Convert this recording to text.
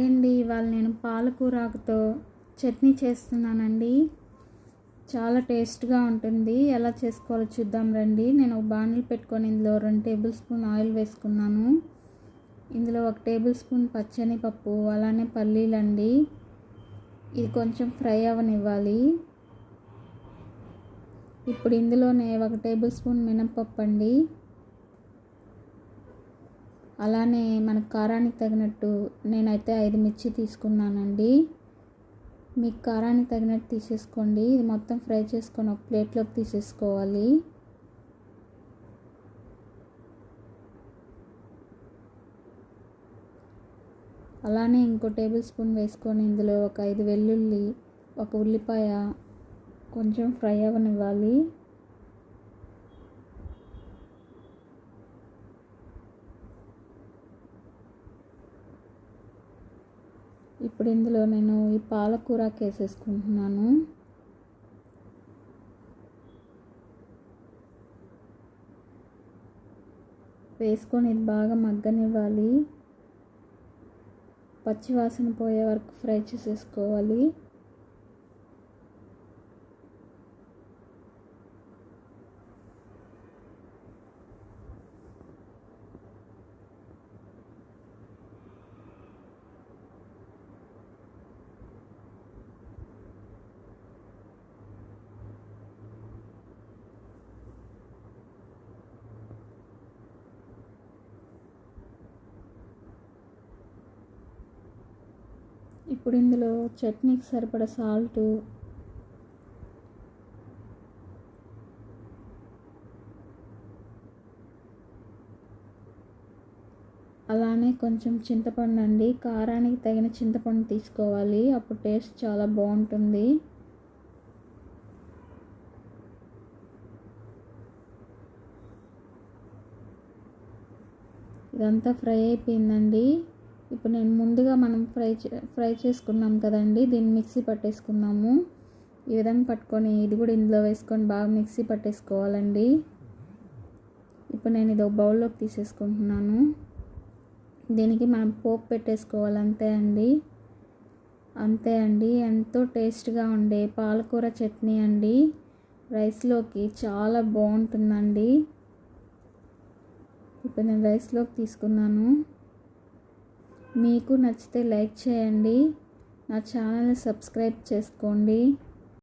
అండి ఇవాళ నేను పాలకూరాకుతో చట్నీ చేస్తున్నానండి. చాలా టేస్ట్గా ఉంటుంది. ఎలా చేసుకోవాలో చూద్దాం రండి. నేను ఒక బాణలు పెట్టుకొని ఇందులో రెండు టేబుల్ స్పూన్ ఆయిల్ వేసుకున్నాను. ఇందులో ఒక టేబుల్ స్పూన్ పచ్చని పప్పు అలానే పల్లీలండి. ఇది కొంచెం ఫ్రై అవ్వనివ్వాలి ఇప్పుడు ఇందులోనే ఒక టేబుల్ స్పూన్ మినపప్పు అండి అలానే మన కారానికి తగినట్టు నేనైతే ఐదు మిర్చి తీసుకున్నానండి. మీకు కారానికి తగినట్టు తీసేసుకోండి. ఇది మొత్తం ఫ్రై చేసుకొని ఒక ప్లేట్లోకి తీసేసుకోవాలి. అలానే ఇంకో టేబుల్ స్పూన్ వేసుకొని ఇందులో ఒక ఐదు వెల్లుల్లి ఒక ఉల్లిపాయ కొంచెం ఫ్రై అవ్వనివ్వాలి. ఇప్పుడు ఇందులో నేను ఈ పాలకూర వేసేసుకుంటున్నాను వేసుకొని ఇది బాగా మగ్గనివ్వాలి. పచ్చివాసన పోయే వరకు ఫ్రై చేసేసుకోవాలి. ఇప్పుడు ఇందులో చట్నీకి సరిపడ సాల్ట్ అలానే కొంచెం చింతపండు అండి. కారానికి తగిన చింతపండు తీసుకోవాలి. అప్పుడు టేస్ట్ చాలా బాగుంటుంది. ఇదంతా ఫ్రై అయిపోయిందండి. ఇప్పుడు నేను ముందుగా మనం ఫ్రై ఫ్రై చేసుకున్నాం కదండి దీన్ని మిక్సీ పట్టేసుకున్నాము. ఈ విధంగా పట్టుకొని ఇది కూడా ఇందులో వేసుకొని బాగా మిక్సీ పట్టేసుకోవాలండి. ఇప్పుడు నేను ఇది ఒక బౌల్లోకి తీసేసుకుంటున్నాను. దీనికి మనం పోపు పెట్టేసుకోవాలి అంతే అండి. అంతే అండి. ఎంతో టేస్ట్గా ఉండే పాలకూర చట్నీ అండి. రైస్లోకి చాలా బాగుంటుందండి. ఇప్పుడు నేను రైస్లోకి తీసుకున్నాను. మీకు నచ్చితే లైక్ చేయండి. నా ఛానల్ని సబ్స్క్రైబ్ చేసుకోండి.